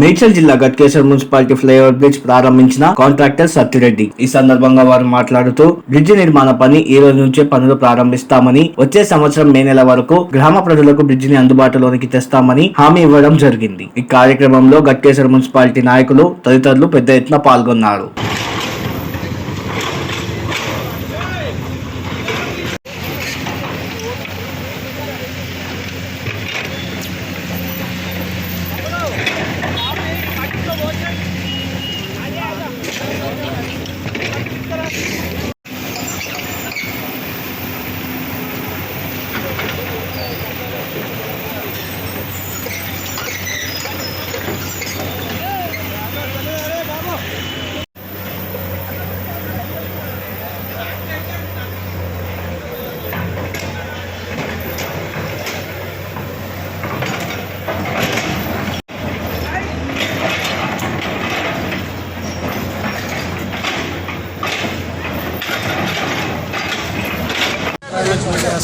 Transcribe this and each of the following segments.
మేడ్చల్ జిల్లా Ghatkesar municipality flyover bridge ప్రారంభించిన contractor Satya Reddy ఈ సందర్భంగా వారు మాట్లాడుతూ బ్రిడ్జి నిర్మాణ పని ఈ రోజు నుంచే పనులు ప్రారంభిస్తామని వచ్చే సంవత్సరం మే నెల వరకు గ్రామ ప్రజలకు బ్రిడ్జిని అందుబాటులోనికి తెస్తామని హామీ ఇవ్వడం జరిగింది. ఈ కార్యక్రమంలో గట్కేశ్వర్ మున్సిపాలిటీ నాయకులు తదితరులు పెద్ద ఎత్తున పాల్గొన్నారు.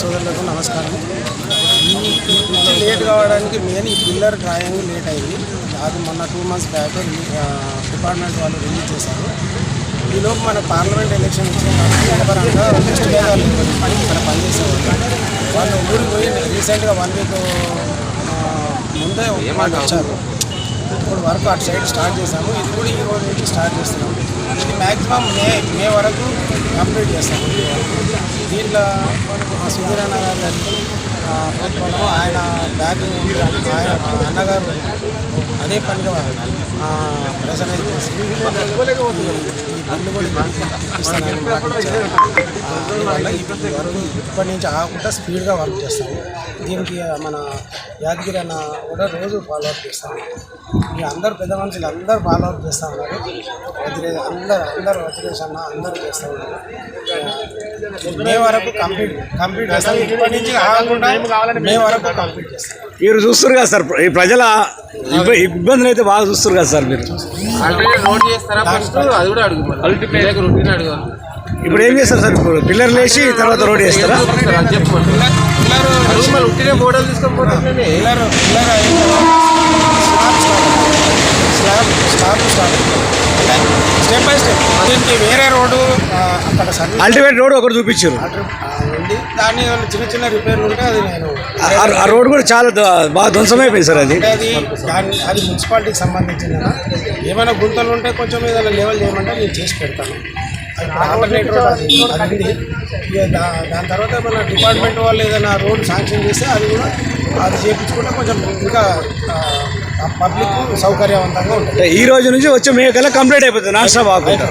సోదరులకు నమస్కారం. ఈ లేట్ కావడానికి మెయిన్ ఈ పిల్లర్ డ్రాయింగ్ లేట్ అయింది. అది మొన్న టూ మంత్స్ బ్యాక్ డిపార్ట్మెంట్ వాళ్ళు రిలీజ్ చేశారు. ఈలోపు మన పార్లమెంట్ ఎలక్షన్ వచ్చిన పరంగా వాళ్ళు పని ఇక్కడ పనిచేసారు వాళ్ళు ఊరికి పోయి రీసెంట్గా వన్ వీక్ ముందే వాళ్ళు వచ్చారు. ఇప్పుడు వరకు అటు సైడ్ స్టార్ట్ చేసాము ఇది కూడా ఈ రోజు నుంచి స్టార్ట్ చేస్తున్నాము. ఇది మ్యాక్సిమం మే మే వరకు కంప్లీట్ చేస్తాము. దీంట్లో మా సుధీరన్న గారికి, ఆ, ఆయన బ్యాగ్ ఆయన అన్నగారు అదే పనిగా ప్రెసరైజ్ చేసి ఈ బిల్లు కూడా ఇస్తానని అందువల్ల ఇప్పటి నుంచి ఆగకుండా స్పీడ్గా వర్క్ చేస్తాము. దీనికి మన యాదగిరి అన్న కూడా రోజు ఫాలో అప్ చేస్తాము. ఈ అందరు పెద్ద మనుషులు అందరూ ఫాలో అప్ చేస్తూ ఉన్నారు. వదిలే అందరు అందరు వదిలేసి అన్న అందరూ చేస్తూ ఉన్నారు. మే వరకు కంప్లీట్ కంప్లీట్ చేస్తాం ఇప్పటి నుంచి మే వరకు కంప్లీట్ చేస్తాం మీరు చూస్తారు కదా సార్ ఈ ప్రజల ఇబ్బ- ఇబ్బందులు అయితే బాగా చూస్తారు కదా సార్ మీరు. ఆల్రెడీ రోడ్ చేస్తారా ఫస్ట్ అది కూడా అడుగు మరి. దగ్గర రొటీన్ అడగాలి. ఇప్పుడు ఏం చేస్తారు సార్ ఇప్పుడు? పిల్లర్లు వేసి తర్వాత రోడ్ వేస్తారా అది చెప్పు మరి. అడుగు మళ్ళీ ఉట్టినే ఫోటోలు తీసుకొని పోతుంటే పిల్లర్ పిల్లర్ అయిన తర్వాత స్టెప్ బై స్టెప్. దీనికి వేరే రోడ్డు అక్కడ సర్వీస్ అల్టిమేట్ రోడ్ ఒకటి చూపించారు. ఉంది. దాన్ని చిన్న చిన్న రిపేర్లు ఉంటే అది నేను ఆ- రోడ్ కూడా చాలా బాగా ధ్వంసమైపోయింది సార్ అది. అది దాని అది మున్సిపాలిటీకి సంబంధించిందనా ఏమైనా గుంతలు ఉంటే కొంచెం ఏదైనా లెవెల్ చేయమంటే నేను చేసి పెడతాను. ఆల్టర్నేట్ రోడ్ అది అది దాని తర్వాత మన డిపార్ట్మెంట్ వాళ్ళు ఏదైనా రోడ్ శాంక్షన్ చేస్తే అది కూడా అది చేయించుకుంటే కొంచెం ఇంకా పబ్లిక్ సౌకర్యవంతంగా ఉంటుంది. ఈ రోజు నుంచి వచ్చే మేకల కంప్లీట్ అయిపోతుంది. Non stop ఆకుండా.